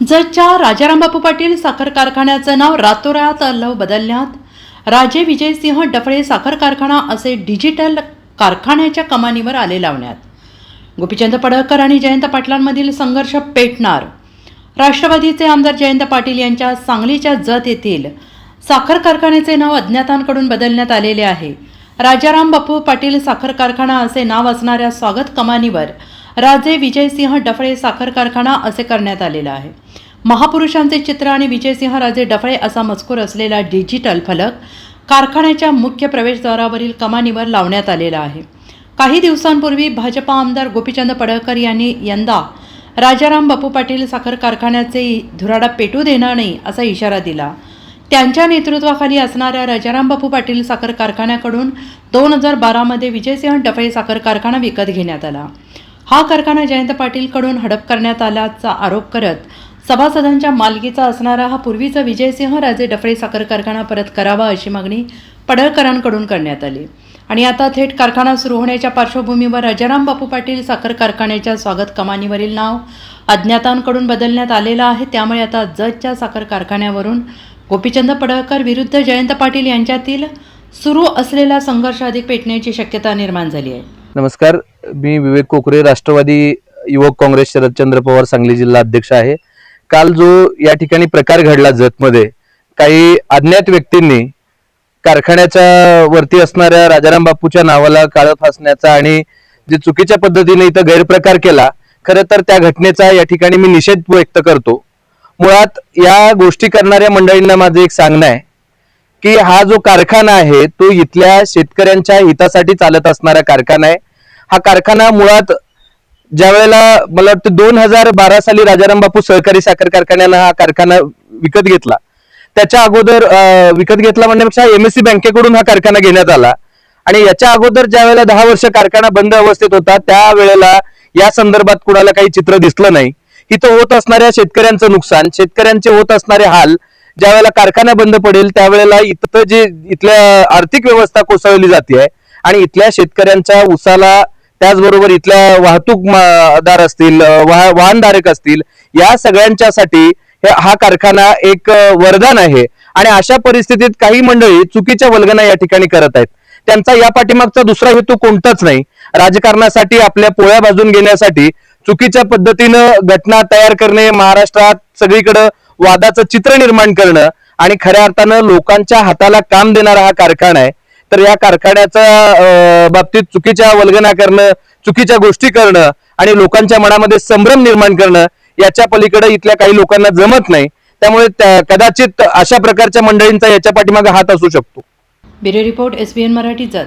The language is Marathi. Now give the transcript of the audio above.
जतच्या राजाराम बापू पाटील साखर कारखान्याचं नाव रातोरात लव बदलण्यात राजे विजयसिंह डफळे साखर कारखाना असे डिजिटल कारखान्याच्या कमानीवर आले लावण्यात. गोपीचंद पडळकर आणि जयंत पाटलांमधील संघर्ष पेटणार. राष्ट्रवादीचे आमदार जयंत पाटील यांच्या सांगलीच्या जत येथील साखर कारखान्याचे नाव अज्ञातांकडून बदलण्यात आलेले आहे. राजाराम बापू पाटील साखर कारखाना असे नाव असणाऱ्या स्वागत कमानीवर राजे विजयसिंह डफळे साखर कारखाना असे करण्यात आलेलं आहे. महापुरुषांचे चित्र आणि विजयसिंह राजे डफळे असा मजकूर असलेला डिजिटल फलक कारखान्याच्या मुख्य प्रवेशद्वारावरील कमानीवर लावण्यात आलेला आहे. काही दिवसांपूर्वी भाजपा आमदार गोपीचंद पडळकर यांनी यंदा राजाराम बापू पाटील साखर कारखान्याचे धुराडा पेटू देणार नाही असा इशारा दिला. त्यांच्या नेतृत्वाखाली असणाऱ्या राजाराम बापू पाटील साखर कारखान्याकडून दोन हजार बारामध्ये विजयसिंह डफळे साखर कारखाना विकत घेण्यात आला. हा कारखाना जयंत पाटीलकडून हडप करण्यात आल्याचा आरोप करत सभासदांच्या मालकीचा असणारा हा पूर्वीचा विजयसिंह राजे डफळे साखर कारखाना परत करावा अशी मागणी पडळकरांकडून करण्यात आली. आणि आता थेट कारखाना सुरू होण्याच्या पार्श्वभूमीवर राजाराम बापू पाटील साखर कारखान्याच्या स्वागत कमानीवरील नाव अज्ञातांकडून बदलण्यात आलेलं आहे. त्यामुळे आता जजच्या साखर कारखान्यावरून गोपीचंद पडळकर विरुद्ध जयंत पाटील यांच्यातील सुरू असलेला संघर्ष अधिक पेटण्याची शक्यता निर्माण झाली आहे. नमस्कार. मी विवेक कोकरे राष्ट्रवादी युवक काँग्रेस शरदचंद्र पवार सांगली जिल्हा अध्यक्ष आहे. काल जो या ठिकाणी प्रकार घडला जतमध्ये काही अज्ञात व्यक्तींनी कारखान्याच्या वरती असणाऱ्या राजाराम बापूच्या नावाला काळं फासण्याचा आणि जे चुकीच्या पद्धतीने इथं गैरप्रकार केला खरं तर त्या घटनेचा या ठिकाणी मी निषेध व्यक्त करतो. मुळात या गोष्टी करणाऱ्या मंडळींना माझं एक सांगणं आहे की हा जो कारखाना आहे तो इथल्या शेतकऱ्यांच्या हितासाठी चालत असणारा कारखाना आहे. हा कारखाना मुळात ज्या वेळेला मला वाटतं दोन हजार बारा साली राजाराम बापू सहकारी साखर कारखान्यानं हा कारखाना विकत घेतला. त्याच्या अगोदर विकत घेतला म्हणण्यापेक्षा एमएससी बँकेकडून हा कारखाना घेण्यात आला. आणि याच्या अगोदर ज्या वेळेला दहा वर्ष कारखाना बंद अवस्थेत होता त्या वेळेला या संदर्भात कुणाला काही चित्र दिसलं नाही. इथं होत असणाऱ्या शेतकऱ्यांचं नुकसान शेतकऱ्यांचे होत असणारे हाल ज्या वेळेला कारखाना बंद पडेल त्यावेळेला इथं जे इथल्या आर्थिक व्यवस्था कोसळली जाते आणि इथल्या शेतकऱ्यांच्या उसाला त्याचबरोबर इथल्या वाहतूकदार असतील वाह- वाहनधारक असतील या सगळ्यांच्यासाठी हा कारखाना एक वरदान आहे. आणि अशा परिस्थितीत काही मंडळी चुकीच्या वल्गना या ठिकाणी करत आहेत. त्यांचा या पाठीमागचा दुसरा हेतू कोणताच नाही. राजकारणासाठी आपल्या पोळ्या बाजून घेण्यासाठी चुकीच्या पद्धतीनं घटना तयार करणे महाराष्ट्रात सगळीकडं वादाचं चित्र निर्माण करणं आणि खऱ्या अर्थानं लोकांच्या हाताला काम देणारा हा कारखाना आहे. तर या कारखान्याच्या बाबतीत चुकीच्या वल्गना करणं चुकीच्या गोष्टी करणं आणि लोकांच्या मनामध्ये संभ्रम निर्माण करणं याच्या पलीकडे इथल्या काही लोकांना जमत नाही. त्यामुळे त्या- कदाचित अशा प्रकारच्या मंडळींचा याच्या पाठीमागे हात असू शकतो. Bureau report S B N Marathi जात.